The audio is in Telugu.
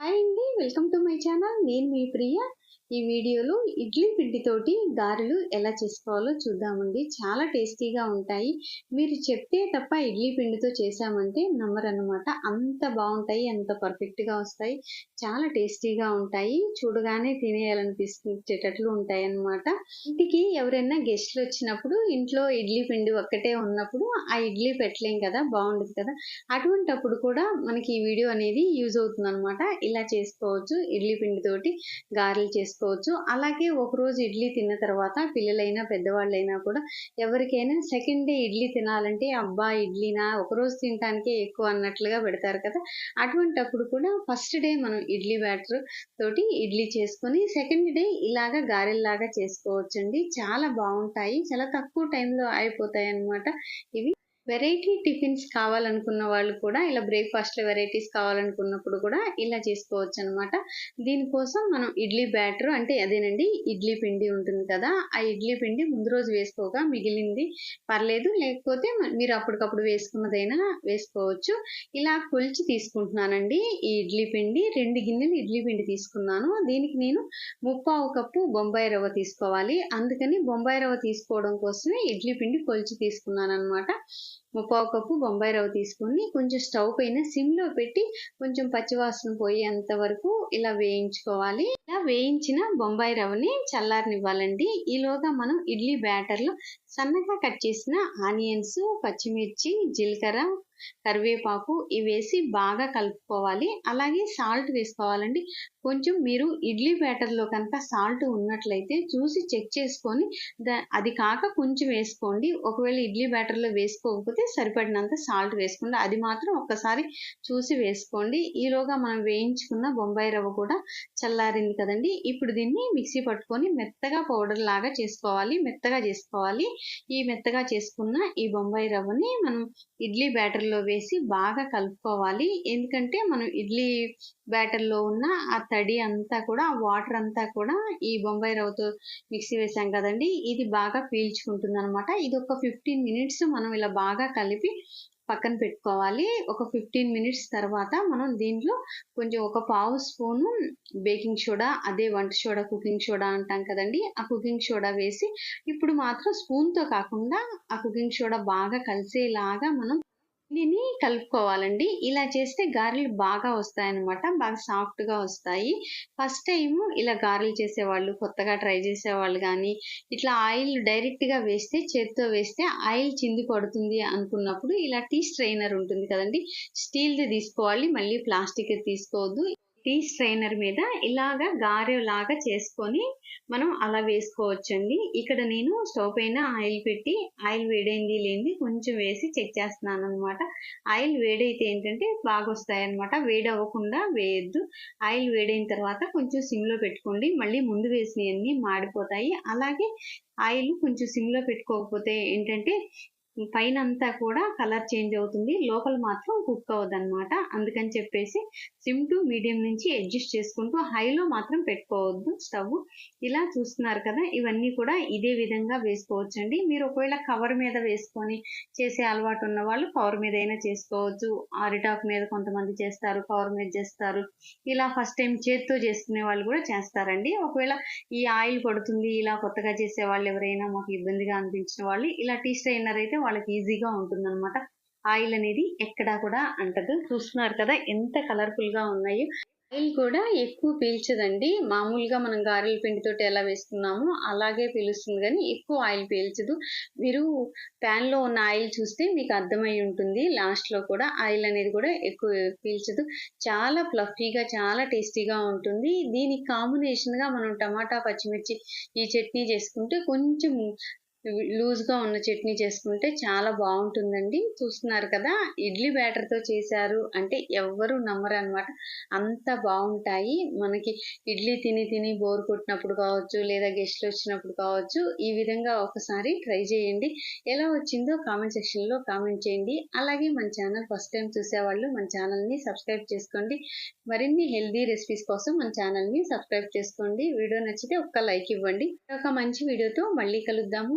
హాయ్ అండి వెల్కమ్ టు మై ఛానల్. నేను మీ ప్రియ ఈ వీడియోలో ఇడ్లీ పిండితోటి గారెలు ఎలా చేసుకోవాలో చూద్దామండి. చాలా టేస్టీగా ఉంటాయి. మీరు చెప్తే తప్ప ఇడ్లీ పిండితో చేసామంటే నమ్మరన్నమాట. అంత బాగుంటాయి అంత పర్ఫెక్ట్గా వస్తాయి. చాలా టేస్టీగా ఉంటాయి. చూడగానే తినేయాలనిపించేటట్లు ఉంటాయి అన్నమాట ఇంటికి ఎవరైనా గెస్ట్లు వచ్చినప్పుడు ఇంట్లో ఇడ్లీ పిండి ఒక్కటే ఉన్నప్పుడు ఆ ఇడ్లీ పెట్టలేం కదా బాగుండదు కదా. అటువంటప్పుడు కూడా మనకి ఈ వీడియో అనేది యూజ్ అవుతుంది అనమాట ఇలా చేసుకోవచ్చు. ఇడ్లీ పిండితోటి గారెలు చేసుకోవచ్చు. అలాగే ఒకరోజు ఇడ్లీ తిన్న తర్వాత పిల్లలైనా పెద్దవాళ్ళైనా కూడా ఎవరికైనా సెకండ్ డే ఇడ్లీ తినాలంటే అబ్బా ఇడ్లీనా? ఒకరోజు తినడానికే ఎక్కువ అన్నట్లుగా పెడతారు కదా. అటువంటప్పుడు కూడా ఫస్ట్ డే మనం ఇడ్లీ బ్యాటర్ తోటి ఇడ్లీ చేసుకొని సెకండ్ డే ఇలాగా గారెల్లాగా చేసుకోవచ్చండి. చాలా బాగుంటాయి. చాలా తక్కువ టైంలో అయిపోతాయి అన్నమాట ఇవి. వెరైటీ టిఫిన్స్ కావాలనుకున్న వాళ్ళు కూడా ఇలా బ్రేక్ఫాస్ట్లో వెరైటీస్ కావాలనుకున్నప్పుడు కూడా ఇలా చేసుకోవచ్చు అనమాట దీనికోసం మనం ఇడ్లీ బ్యాటర్ అంటే అదేనండి ఇడ్లీ పిండి ఉంటుంది కదా ఆ ఇడ్లీ పిండి ముందు రోజు వేసుకోగా మిగిలింది పర్లేదు లేకపోతే మీరు అప్పటికప్పుడు వేసుకున్నదైనా వేసుకోవచ్చు. ఇలా కొలిచి తీసుకుంటున్నానండి ఈ ఇడ్లీ పిండి. రెండు గిన్నెలు ఇడ్లీ పిండి తీసుకున్నాను. దీనికి నేను ముప్పావు కప్పు బొంబాయి రవ్వ తీసుకోవాలి. అందుకని బొంబాయి రవ్వ తీసుకోవడం కోసమే ఇడ్లీ పిండి కొలిచి తీసుకున్నాను అనమాట ముప్పావు కప్పు బొంబాయి రవ్వ తీసుకొని కొంచెం స్టవ్ పైన సిమ్లో పెట్టి కొంచెం పచ్చివాసన పోయేంత వరకు ఇలా వేయించుకోవాలి. ఇలా వేయించిన బొంబాయి రవ్వని చల్లారనివ్వాలండి. ఈలోగా మనం ఇడ్లీ బ్యాటర్లో సన్నగా కట్ చేసిన ఆనియన్స్ పచ్చిమిర్చి జీలకర్ర కరివేపాకు ఇవి వేసి బాగా కలుపుకోవాలి. అలాగే సాల్ట్ వేసుకోవాలండి. కొంచెం మీరు ఇడ్లీ బ్యాటర్లో కనుక సాల్ట్ ఉన్నట్లయితే చూసి చెక్ చేసుకొని అది కాక కొంచెం వేసుకోండి. ఒకవేళ ఇడ్లీ బ్యాటర్లో వేసుకోకపోతే సరిపడినంత సాల్ట్ వేసుకోండి. అది మాత్రం ఒక్కసారి చూసి వేసుకోండి. ఈలోగా మనం వేయించుకున్న బొంబాయి రవ్వ కూడా చల్లారింది కదండి. ఇప్పుడు దీన్ని మిక్సీ పట్టుకొని మెత్తగా పౌడర్ లాగా చేసుకోవాలి. మెత్తగా చేసుకోవాలి. ఈ మెత్తగా చేసుకున్న ఈ బొంబాయి రవ్వని మనం ఇడ్లీ బ్యాటర్లో వేసి బాగా కలుపుకోవాలి. ఎందుకంటే మనం ఇడ్లీ బ్యాటర్లో ఉన్న ఆ తడి అంతా కూడా ఆ వాటర్ అంతా కూడా ఈ బొంబాయి రవ్వతో మిక్సీ వేసాం కదండి. ఇది బాగా పీల్చుకుంటుంది అనమాట ఇది ఒక ఫిఫ్టీన్ మినిట్స్ మనం ఇలా బాగా కలిపి పక్కన పెట్టుకోవాలి. ఒక ఫిఫ్టీన్ మినిట్స్ తర్వాత మనం దీంట్లో కొంచెం ఒక పావు స్పూను బేకింగ్ సోడా అదే వంట సోడా కుకింగ్ సోడా అంటాం కదండి. ఆ కుకింగ్ సోడా వేసి ఇప్పుడు మాత్రం స్పూన్తో కాకుండా ఆ కుకింగ్ సోడా బాగా కలిసేలాగా మనం దీన్ని కలుపుకోవాలండి. ఇలా చేస్తే గారెలు బాగా వస్తాయన్నమాట. బాగా సాఫ్ట్గా వస్తాయి. ఫస్ట్ టైం ఇలా గారెలు చేసేవాళ్ళు కొత్తగా ట్రై చేసేవాళ్ళు కానీ ఇట్లా ఆయిల్ డైరెక్ట్గా వేస్తే చేతితో వేస్తే ఆయిల్ చింది పడుతుంది అనుకున్నప్పుడు ఇలా టీ స్ట్రైనర్ ఉంటుంది కదండి స్టీల్ది తీసుకోవాలి మళ్ళీ ప్లాస్టిక్ తీసుకోవద్దు. టీ స్ట్రైనర్ మీద ఇలాగా గారెలాగా చేసుకొని మనం అలా వేసుకోవచ్చండి. ఇక్కడ నేను స్టవ్ పైన ఆయిల్ పెట్టి ఆయిల్ వేడైంది లేనిది కొంచెం వేసి చెక్ చేస్తున్నాను అనమాట ఆయిల్ వేడైతే ఏంటంటే బాగా వస్తాయి అనమాట వేడి అవ్వకుండా వేయద్దు. ఆయిల్ వేడైన తర్వాత కొంచెం సిమ్లో పెట్టుకోండి. మళ్ళీ ముందు వేసినవన్నీ మాడిపోతాయి. అలాగే ఆయిల్ కొంచెం సిమ్లో పెట్టుకోకపోతే ఏంటంటే పైన అంతా కూడా కలర్ చేంజ్ అవుతుంది. లోపల మాత్రం కుక్ అవ్వదు అనమాట అందుకని చెప్పేసి సిమ్ టు మీడియం నుంచి అడ్జస్ట్ చేసుకుంటూ హైలో మాత్రం పెట్టుకోవద్దు స్టవ్. ఇలా చూస్తున్నారు కదా ఇవన్నీ కూడా ఇదే విధంగా వేసుకోవచ్చండి. మీరు ఒకవేళ కవర్ మీద వేసుకొని చేసే అలవాటు ఉన్న వాళ్ళు కవర్ మీద అయినా చేసుకోవచ్చు. అరిటాక్ మీద కొంతమంది చేస్తారు కవర్ మీద చేస్తారు. ఇలా ఫస్ట్ టైం చేత్తో చేసుకునే వాళ్ళు కూడా చేస్తారండి. ఒకవేళ ఈ ఆయిల్ పడుతుంది ఇలా కొత్తగా చేసే వాళ్ళు ఎవరైనా మాకు ఇబ్బందిగా అనిపించిన వాళ్ళు ఇలా టీ స్ట్రైనర్ అయితే వాళ్ళకి ఈజీగా ఉంటుందన్నమాట. ఆయిల్ అనేది ఎక్కడా కూడా అంటదు. చూస్తున్నారు కదా ఎంత కలర్ఫుల్గా ఉన్నాయో. ఆయిల్ కూడా ఎక్కువ పీల్చదండి. మామూలుగా మనం గారెల పిండితోటి ఎలా వేసుకున్నామో అలాగే పీలుస్తుంది కానీ ఎక్కువ ఆయిల్ పీల్చదు. మీరు ప్యాన్లో ఉన్న ఆయిల్ చూస్తే మీకు అర్థమై ఉంటుంది. లాస్ట్లో కూడా ఆయిల్ అనేది కూడా ఎక్కువ పీల్చదు. చాలా ఫ్లఫీగా చాలా టేస్టీగా ఉంటుంది. దీనికి కాంబినేషన్గా మనం టమాటా పచ్చిమిర్చి ఈ చట్నీ చేసుకుంటే కొంచెం లూజ్గా ఉన్న చట్నీ చేసుకుంటే చాలా బాగుంటుందండి. చూస్తున్నారు కదా ఇడ్లీ బ్యాటర్తో చేశారు అంటే ఎవ్వరు నమ్మరు అనమాట అంత బాగుంటాయి. మనకి ఇడ్లీ తిని తిని బోర్ కొట్టినప్పుడు కావచ్చు లేదా గెస్ట్లు వచ్చినప్పుడు కావచ్చు ఈ విధంగా ఒకసారి ట్రై చేయండి. ఎలా వచ్చిందో కామెంట్ సెక్షన్లో కామెంట్ చేయండి. అలాగే మన ఛానల్ ఫస్ట్ టైం చూసేవాళ్ళు మన ఛానల్ని సబ్స్క్రైబ్ చేసుకోండి. మరిన్ని హెల్దీ రెసిపీస్ కోసం మన ఛానల్ని సబ్స్క్రైబ్ చేసుకోండి. వీడియో నచ్చితే ఒక్క లైక్ ఇవ్వండి. ఒక మంచి వీడియోతో మళ్ళీ కలుద్దాము.